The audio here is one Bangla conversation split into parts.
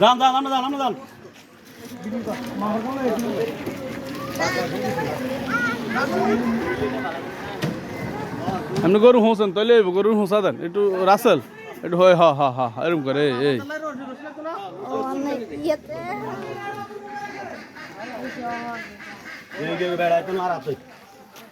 যান যান আমরা যান আমরা যান আপনি গরু হোসেন তাহলে গরুর হোসা দেন। একটু রাসেল একটু হয় হা হা হা এরকম করে এই এই। আচ্ছা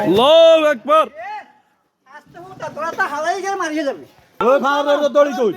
আল্লাহু আকবার। তোরা তো হালাই গেলে মারিয়ে যাবে। ওই ভাড়া দড়ি কই